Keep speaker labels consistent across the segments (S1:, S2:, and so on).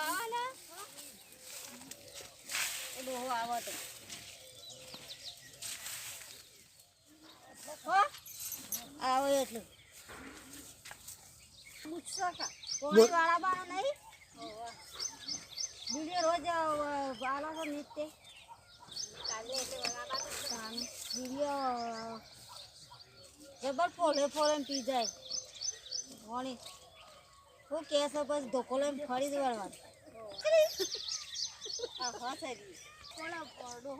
S1: આવે ને એ ડોહો આવે તો. હો? આવે એટલે. પૂછશો વાળા બાળા નહીં? વીડિયો રોજ વાળા તો નિત્ય. કાલે એટલે વાળા તો વીડિયો જબર ફોલે ફોલે પી જાય. વણી. હું કેસ પછી ધોકો લઈને ફરી દેવાનું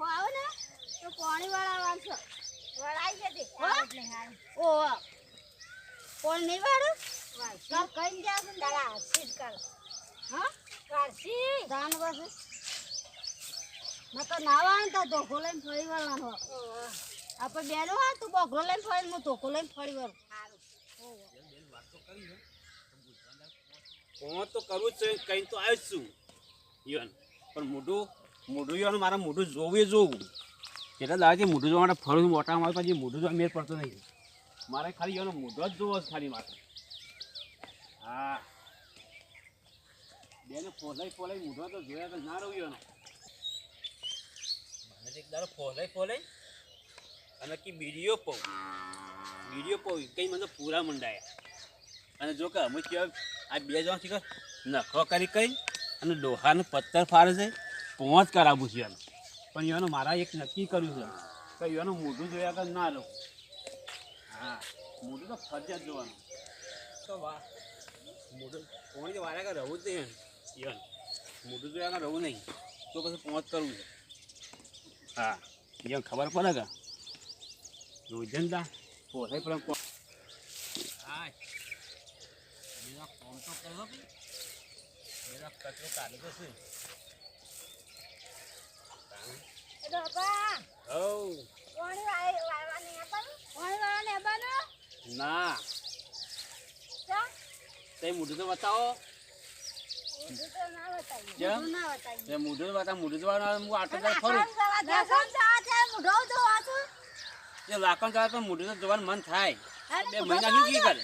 S1: આવે ને તો પાણી વાળા વાંચો વળાઈ જતી ઓ કોણ નહીં વાળું? કઈ જાવ તારા કર હા? કાઢશી ધાન બસ. નકર નાવા ને તો ધોકો લઈને ફરી વળવાનો. આપણે બેનો હા તું બોગરો લઈને ફરી હું ધોકો લઈને ફરી વર
S2: હું તો કરું જ છે કઈ તો આવ્યો જ છું. ઈવન પણ મોઢું મોઢું ઈવન મારા મોઢું જોવું એ જોવું. એટલે દાડાથી મોઢું જોવા માટે ફરું મોટા મારે પછી મોઢું જોવા મેળ પડતો નહીં. મારે ખાલી ઈવન મોઢો જ જોવો છે ખાલી મારે હા. બેને ફોલાઈ ફોલાઈ મોઢો તો જોયા તો ના રહ્યો મને એક દાડો ફોલાઈ ફોલાઈ અને કે બીડીઓ પૌ બીડીઓ પૌ કંઈ મને પૂરા મંડાયા. અને જો કે અમે કહેવાય આ બે જણ શીખર નખો કરી કઈ અને ડોહાનું પથ્થર ફાડે છે પહોંચ કરાવું છે એનું. પણ એનું મારા એક નક્કી કર્યું છે કે એનું મોઢું જોયા વગર ના રહું. હા, મોઢું તો ફરજિયાત જોવાનું. તો વાહ મોઢું પહોંચ વાળા આગળ રહું જ નહીં ઈવન, મોઢું જોયા આગળ રહું નહીં. તો પછી પહોંચ કરવું છે. હા એમ ખબર પડે કે રોજનદા પોસાય પણ ફોન તો કરો ભાઈ મેરા કચરો કાઢી
S1: આપવાનું
S2: ના તે મોઢું તો બતાવો. કેમ? મોઢું તો બતાવો મોઢું જોવાનું હું આટલો ફરું
S1: મૂઢો જોવા છું.
S2: એ લાકણ ચાલે તો મોઢું તો જવાનું મન થાય. બે મહિના શું કી કરે?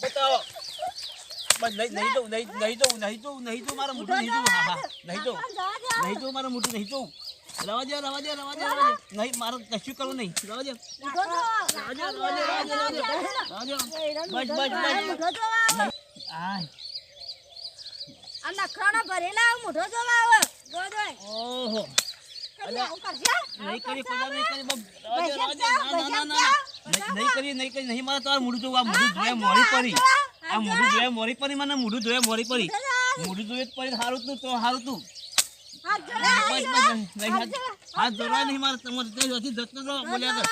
S2: બતાવો. બસ નહીં નહીં નહીં નહીં જવું નહીં જવું નહીં જવું મારું મોઢું નહીં જવું હા હા નહીં જવું
S1: આમ જવા દે.
S2: નહીં જવું મારું મોઢું નહીં જવું રવા દે રવા દે રવા દે રવા દે. નહીં મારે કશું કરવું નહીં. રવા દે. રવા દે રવા દે રવા દે રવા દે બસ બસ બસ. આય.
S1: આ નખરાના ભરેલા જોવા આવે.
S2: ઓહો? નહીં કરી કોઈ નહીં કરી ના ના ના. નહીં કરી નહીં કરી નહીં મારે તમારું મોઢું જોવું આ મોઢું જોયા મોરી પડી. આ મોઢું જોયા મોરી પડી મને મોઢું જોયા મોરી પડી. મોઢું જોઈએ પડી સારું તું તો સારું તું
S1: હાથ જોડે.
S2: નહીં, મારે તમારે જતો બોલ્યા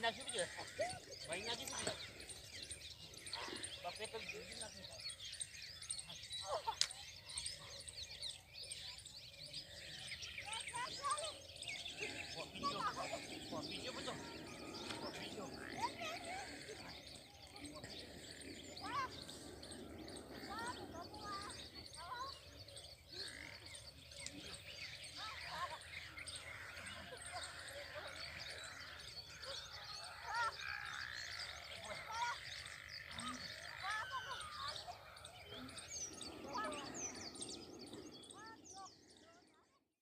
S1: ભાઈ નાખી બીજો ભાઈ નાખી બીજો
S2: બપે તો બીજું નાખી